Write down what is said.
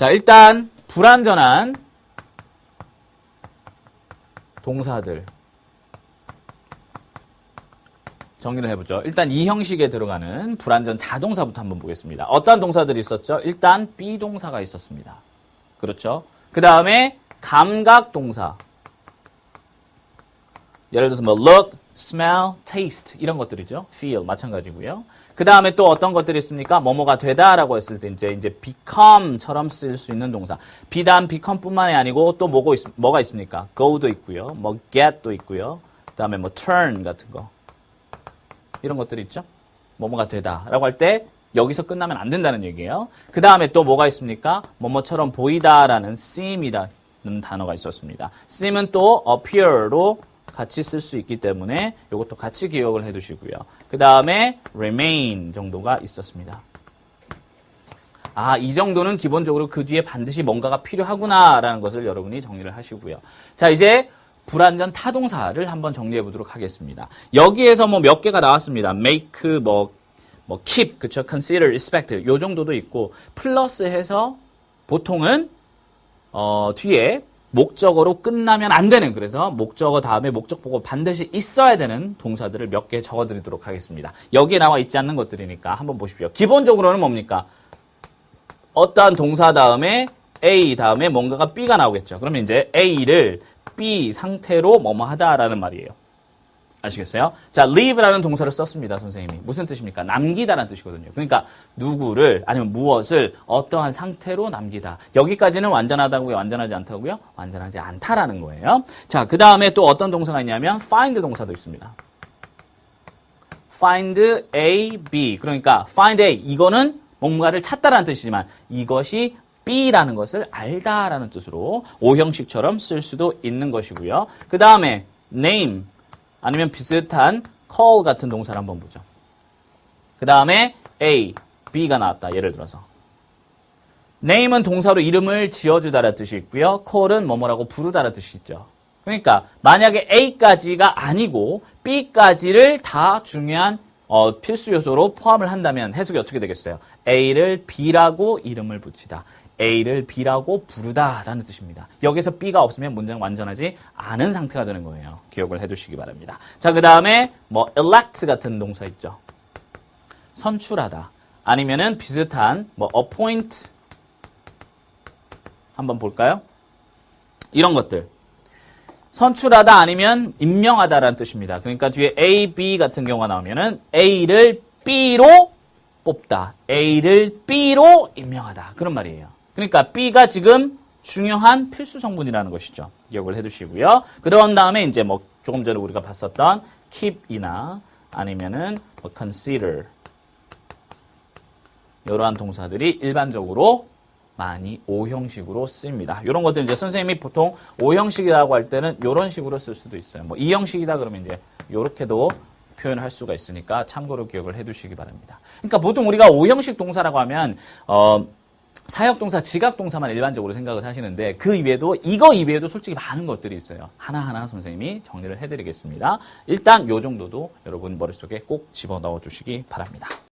자, 일단 불완전한 동사들 정리를 해보죠. 일단 이 형식에 들어가는 불완전 자동사부터 한번 보겠습니다. 어떤 동사들이 있었죠? 일단 비동사가 있었습니다. 그렇죠? 그 다음에 감각 동사. 예를 들어서 뭐 look, smell, taste 이런 것들이죠. feel 마찬가지고요. 그 다음에 또 어떤 것들이 있습니까? 뭐뭐가 되다라고 했을 때 이제 이제 become처럼 쓸 수 있는 동사. 비단 become뿐만이 아니고 또 뭐고 있, 뭐가 있습니까? go도 있고요. 뭐 get도 있고요. 그 다음에 뭐 turn 같은 거. 이런 것들이 있죠. 뭐뭐가 되다라고 할 때 여기서 끝나면 안 된다는 얘기예요. 그 다음에 또 뭐가 있습니까? 뭐뭐처럼 보이다라는 seem이라는 단어가 있었습니다. seem은 또 appear로 같이 쓸 수 있기 때문에 이것도 같이 기억을 해두시고요. 그 다음에 remain 정도가 있었습니다. 아, 이 정도는 기본적으로 그 뒤에 반드시 뭔가가 필요하구나라는 것을 여러분이 정리를 하시고요. 자, 이제 불완전 타동사를 한번 정리해 보도록 하겠습니다. 여기에서 뭐 몇 개가 나왔습니다. make, 뭐, 뭐 keep, 그쵸, consider, respect 요 정도도 있고 플러스 해서 보통은 어, 뒤에 목적어로 끝나면 안 되는 그래서 목적어 다음에 목적 보고 반드시 있어야 되는 동사들을 몇 개 적어드리도록 하겠습니다. 여기에 나와 있지 않는 것들이니까 한번 보십시오. 기본적으로는 뭡니까? 어떠한 동사 다음에 A 다음에 뭔가가 B가 나오겠죠. 그러면 이제 A를 B 상태로 뭐뭐 하다라는 말이에요. 아시겠어요? 자, leave라는 동사를 썼습니다, 선생님이. 무슨 뜻입니까? 남기다라는 뜻이거든요. 그러니까 누구를 아니면 무엇을 어떠한 상태로 남기다. 여기까지는 완전하다고요, 완전하지 않다고요? 완전하지 않다라는 거예요. 자, 그 다음에 또 어떤 동사가 있냐면 find 동사도 있습니다. find A, B. 그러니까 find A 이거는 뭔가를 찾다라는 뜻이지만 이것이 B라는 것을 알다라는 뜻으로 오형식처럼 쓸 수도 있는 것이고요. 그 다음에 name 아니면 비슷한 call 같은 동사를 한번 보죠. 그 다음에 A, B가 나왔다. 예를 들어서. name은 동사로 이름을 지어주다라는 뜻이 있고요. call은 뭐뭐라고 부르다라는 뜻이 있죠. 그러니까 만약에 A까지가 아니고 B까지를 다 중요한 어, 필수 요소로 포함을 한다면 해석이 어떻게 되겠어요? A를 B라고 이름을 붙이다. A를 B라고 부르다라는 뜻입니다. 여기서 B가 없으면 문장 완전하지 않은 상태가 되는 거예요. 기억을 해두시기 바랍니다. 자, 그 다음에 뭐 elect 같은 동사 있죠. 선출하다. 아니면은 비슷한 뭐 appoint 한번 볼까요? 이런 것들. 선출하다 아니면 임명하다라는 뜻입니다. 그러니까 뒤에 A, B 같은 경우가 나오면은 A를 B로 뽑다. A를 B로 임명하다. 그런 말이에요. 그러니까 B가 지금 중요한 필수 성분이라는 것이죠. 기억을 해두시고요. 그런 다음에 이제 뭐 조금 전에 우리가 봤었던 keep이나 아니면은 뭐 consider 이러한 동사들이 일반적으로 많이 오형식으로 쓰입니다. 이런 것들 이제 선생님이 보통 오형식이라고 할 때는 이런 식으로 쓸 수도 있어요. 뭐 이형식이다 그러면 이제 이렇게도 표현을 할 수가 있으니까 참고로 기억을 해두시기 바랍니다. 그러니까 보통 우리가 오형식 동사라고 하면 어, 사역동사, 지각동사만 일반적으로 생각을 하시는데 그 이외에도 이거 이외에도 솔직히 많은 것들이 있어요. 하나하나 선생님이 정리를 해드리겠습니다. 일단 요 정도도 여러분 머릿속에 꼭 집어넣어 주시기 바랍니다.